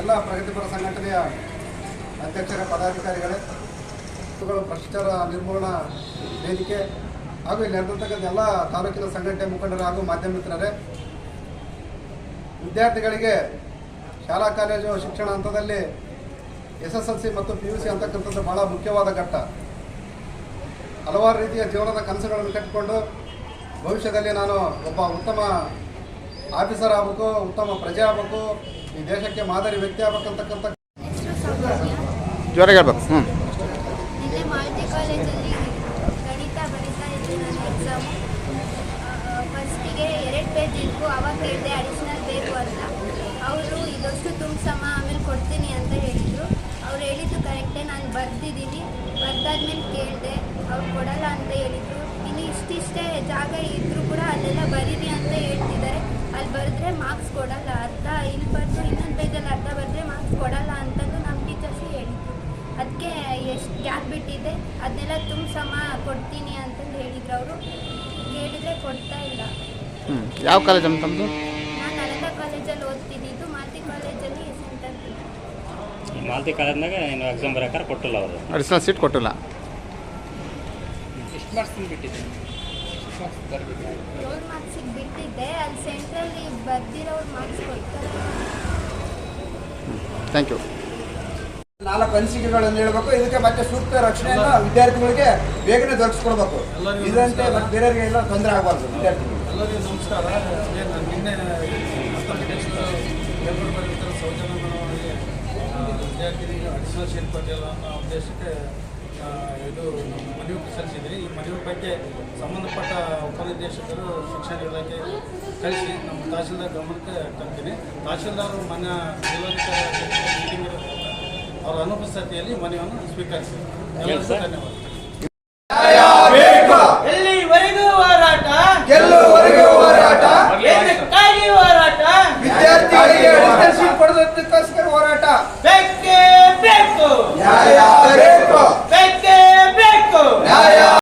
ಎಲ್ಲ ಪ್ರಗತಿಪರ ಸಂಘಟನೆಯ ಅಧ್ಯಕ್ಷರ ಪದಾಧಿಕಾರಿಗಳೇ ಭ್ರಷ್ಟಾಚಾರ ನಿರ್ಮೂಲನಾ ವೇದಿಕೆ ಹಾಗೂ ಇಲ್ಲಿ ನಡೆದಿರ್ತಕ್ಕಂಥ ಎಲ್ಲ ತಾಲೂಕಿನ ಸಂಘಟನೆ ಮುಖಂಡರು ಹಾಗೂ ಮಾಧ್ಯಮ ಮಿತ್ರರೇ ವಿದ್ಯಾರ್ಥಿಗಳಿಗೆ ಶಾಲಾ, ಕಾಲೇಜು, ಶಿಕ್ಷಣ ಹಂತದಲ್ಲಿ ಎಸ್ ಎಸ್ ಎಲ್ ಸಿ ಮತ್ತು ಪಿ ಯು ಸಿ ಅಂತಕ್ಕಂಥದ್ದು ಬಹಳ ಮುಖ್ಯವಾದ ಘಟ್ಟ. ಹಲವಾರು ರೀತಿಯ ಜೀವನದ ಕನಸುಗಳನ್ನು ಕಟ್ಟಿಕೊಂಡು ಭವಿಷ್ಯದಲ್ಲಿ ನಾನು ಒಬ್ಬ ಉತ್ತಮ ಆಫೀಸರ್ ಆಗಬೇಕು, ಉತ್ತಮ ಪ್ರಜೆ ಆಗಬೇಕು ಈ ದೇಶಕ್ಕೆ ಮಾದರಿ ವ್ಯಕ್ತಿ ಆಗ್ಬೇಕಂತಕ್ಕಂಥ ಜ್ವರ ಜೋರಾಗಿ ಹೇಳ್ಬೇಕು. ಹ್ಞೂ ನಿನ್ನೆ ಮಾಲ್ಟಿ ಕಾಲೇಜಲ್ಲಿ ಗಣಿತ ಬರೀತಾ ಇದ್ದೆ ನಾನು ಎಕ್ಸಾಮು ಫಸ್ಟಿಗೆ ಎರಡು ಪೇಜ್ ಇದ್ವು ಅವಾಗ ಹೇಳಿದೆ ಅಡಿಷ್ನಲ್ ಬೇಕು ಅಂತ. ಅವರು ಇದಷ್ಟು ತುಂಬಸಮ್ಮ ಆಮೇಲೆ ಕೊಡ್ತೀನಿ ಅಂತ ಹೇಳಿದರು. ಅವ್ರು ಹೇಳಿದ್ದು ಕರೆಕ್ಟೇ ನಾನು ಬರ್ತಿದ್ದೀನಿ ಬರ್ದಾದ್ಮೇಲೆ ಕೇಳಿದೆ ಅವ್ರು ಕೊಡಲ್ಲ ಅಂತ ಹೇಳಿದರು. ಇನ್ನು ಇಷ್ಟಿಷ್ಟೇ ಜಾಗ ಇದ್ದರೂ ಕೂಡ ಅಲ್ಲೆಲ್ಲ ಬರೀರಿ ಅಂತ ಅದನ್ನೆಲ್ಲ ಸಮ ಕೊಡ್ತೀನಿ ಅಂತಂದು ಹೇಳಿದ್ರು ಅವರು. ಹೇಳಿದ್ರೆ ಕೊಡ್ತಾ ಇಲ್ಲ. ಹ್ಞೂ ಯಾವ ಕಾಲೇಜ್ ಅಂತಂದು ನಾನು ನಳಂದ ಕಾಲೇಜಲ್ಲಿ ಓದ್ತಿದ್ದಿದ್ದು ಮಾತಿ ಕಾಲೇಜಲ್ಲಿ ಸೆಂಟರ್ ಮಾಲ್ತಿ ಕಾಲೇಜ್ನಾಗ ನೀನು ಎಕ್ಸಾಮ್ ಬರೋಕಾರ ಕೊಟ್ಟಿಲ್ಲ ಅವರು. ಅಡಿಷನಲ್ ಸೀಟ್ ಕೊಟ್ಟಿಲ್ಲ. ಎಷ್ಟು ಮಾರ್ಕ್ಸ್ ಬಿಟ್ಟಿದ್ದೆ? ಏಳು ಮಾರ್ಕ್ಸಿಗೆ ಬಿಟ್ಟಿದ್ದೆ. ಅಲ್ಲಿ ಸೆಂಟ್ರಲ್ಲಿ ಬರ್ದಿರೋರು ಮಾರ್ಕ್ಸ್ ಕೊಡ್ತಾರೆ. ಥ್ಯಾಂಕ್ ಯು ನಾಲ್ಕು ಅನಿಸಿಕೆಗಳನ್ನು ಹೇಳಬೇಕು. ಇದಕ್ಕೆ ಮತ್ತೆ ಸೂಕ್ತ ರಕ್ಷಣೆಯನ್ನು ವಿದ್ಯಾರ್ಥಿಗಳಿಗೆ ಬೇಗನೆ ದೊರಕಿಸ್ಕೊಡ್ಬೇಕು. ಇದಂತೆ ಮತ್ತೆ ಬೇರೆಯವರಿಗೆ ಎಲ್ಲ ತೊಂದರೆ ಆಗಬಾರ್ದು ವಿದ್ಯಾರ್ಥಿಗಳು ಎಲ್ಲರಿಗೂ ನಮಸ್ಕಾರ. ಏನು ನಿನ್ನೆ ಹತ್ತೊಂದು ನೆಕ್ಸ್ಟ್ ಪೇಪರ್ ಬರೀತಾರೆ ಸೌಜನ್ಯ ಮೇಡಮವರಿಗೆ ಅಡಿಷನಲ್ ಶೀಟ್ ಕೊಟ್ಟಿಲ್ಲ ಅನ್ನೋ ಉದ್ದೇಶಕ್ಕೆ ಇದು ನಮ್ಮ ಮನವಿ ಸಲ್ಲಿಸಿದ್ರಿ ಈ ಮನವಿ ಬಗ್ಗೆ ಸಂಬಂಧಪಟ್ಟ ಉಪನಿರ್ದೇಶಕರು ಶಿಕ್ಷಣ ಇಲಾಖೆ ಕಳಿಸಿ ನಮ್ಮ ತಹಶೀಲ್ದಾರ್ ಗಮನಕ್ಕೆ ತರ್ತೀನಿ ತಹಶೀಲ್ದಾರ್ ಮನೆ ಜಿಲ್ಲಾಧಿಕಾರಿ ಮೀಟಿಂಗ್ ಅವರ ಅನುಪಸ್ಥಿತಿಯಲ್ಲಿ ಮನೆಯನ್ನು ಸ್ವೀಕರಿಸಿ ಎಲ್ಲರಿಗೂ ಸರ್? ಧನ್ಯವಾದ ನ್ಯಾಯ